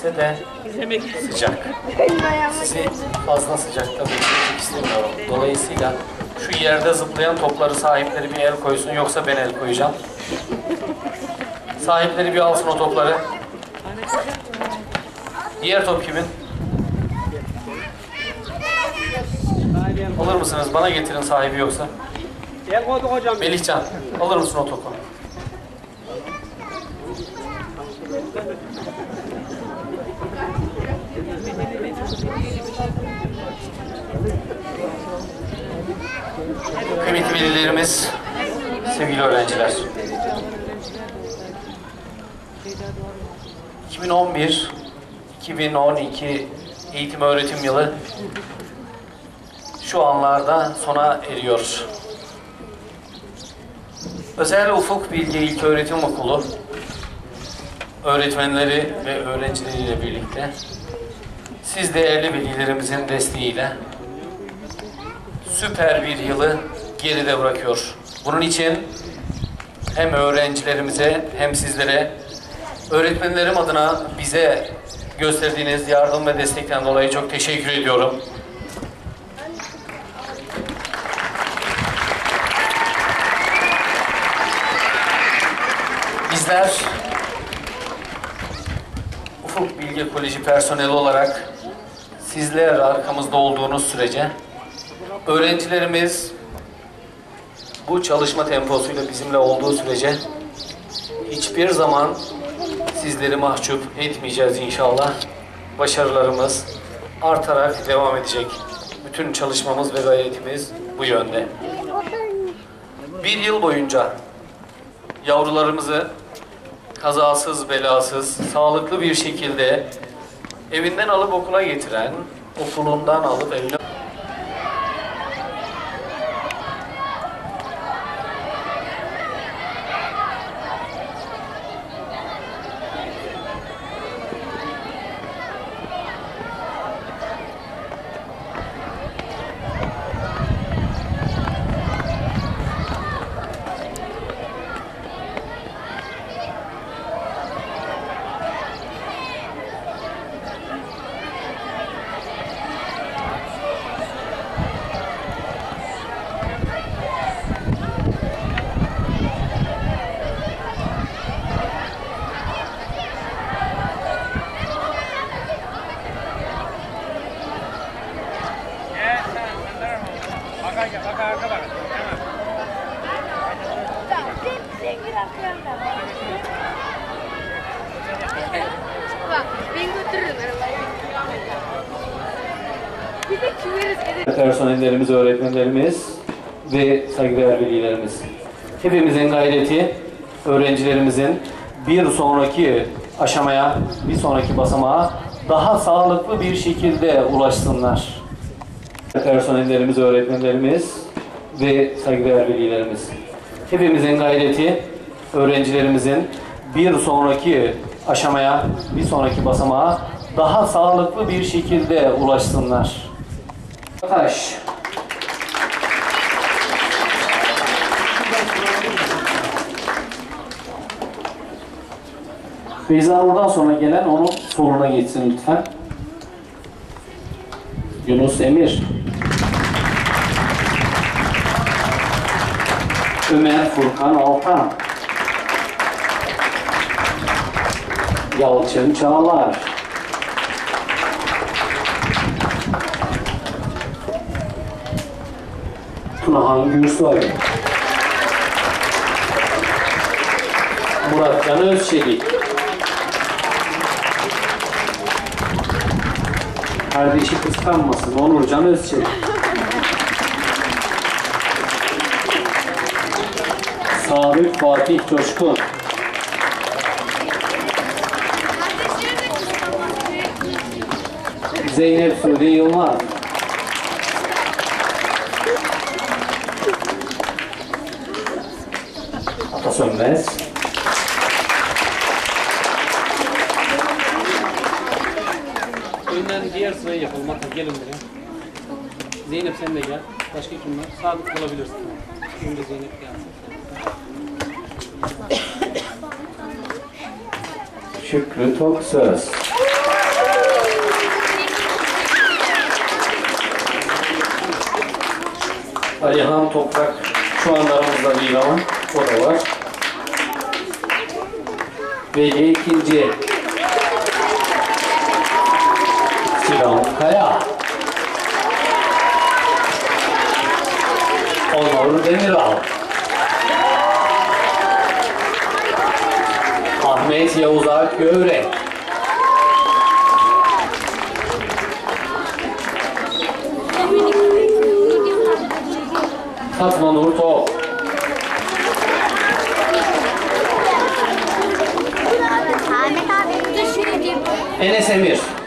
Ise de sıcak. Sizi fazla sıcakta beklemek istemiyorum. Dolayısıyla şu yerde zıplayan topları sahipleri bir el koysun yoksa ben el koyacağım. Sahipleri bir alsın o topları. Diğer top kimin? Alır mısınız? Bana getirin sahibi yoksa. El koyduk hocam. Melihcan, alır mısın o topu? Kıymetli velilerimiz, sevgili öğrenciler. 2011-2012 eğitim öğretim yılı şu anlarda sona eriyor. Özel Ufuk Bilgi İlköğretim Okulu öğretmenleri ve öğrencileriyle birlikte siz değerli velilerimizin desteğiyle süper bir yılı geride bırakıyor. Bunun için hem öğrencilerimize hem sizlere öğretmenlerim adına bize gösterdiğiniz yardım ve destekten dolayı çok teşekkür ediyorum. Bizler Ufuk Bilgi Koleji personeli olarak sizler arkamızda olduğunuz sürece öğrencilerimiz bu çalışma temposuyla bizimle olduğu sürece hiçbir zaman sizleri mahcup etmeyeceğiz inşallah. Başarılarımız artarak devam edecek. Bütün çalışmamız ve gayretimiz bu yönde. Bir yıl boyunca yavrularımızı kazasız belasız, sağlıklı bir şekilde evinden alıp okula getiren, okulundan alıp evine personellerimiz, öğretmenlerimiz ve saygıdeğer velilerimiz. Hepimizin gayreti öğrencilerimizin bir sonraki aşamaya, bir sonraki basamağa daha sağlıklı bir şekilde ulaşsınlar. Personellerimiz, öğretmenlerimiz ve saygıdeğer velilerimiz. Hepimizin gayreti öğrencilerimizin bir sonraki aşamaya, bir sonraki basamağa daha sağlıklı bir şekilde ulaşsınlar. Taş. Beyza oradan sonra gelen onun soluna geçsin lütfen. Yunus Emir. Ömer Furkan Altan. Yalçın Çağlar. Tunahan Gürsoy. Muratcan Özçelik. Kardeşi kıskanmasın. Onurcan Özçelik. Sabit Fatih Coşkun. Zeynep Sude Yılmaz. Ata Sönmez. Önden diğer sırayı yapalım. Hatta gelin buraya. Zeynep sen de gel. Başka kim var? Sadık olabilirsin. Şimdi Zeynep gelsin. Şükrü Toksöz. Alihan Toprak şu anda aramızda değil ama o da var. Veli ikinci. Sinan Kaya. Onur Demiral. Ahmet Yavuz Alp Fatma Nur Top. Enes Emir.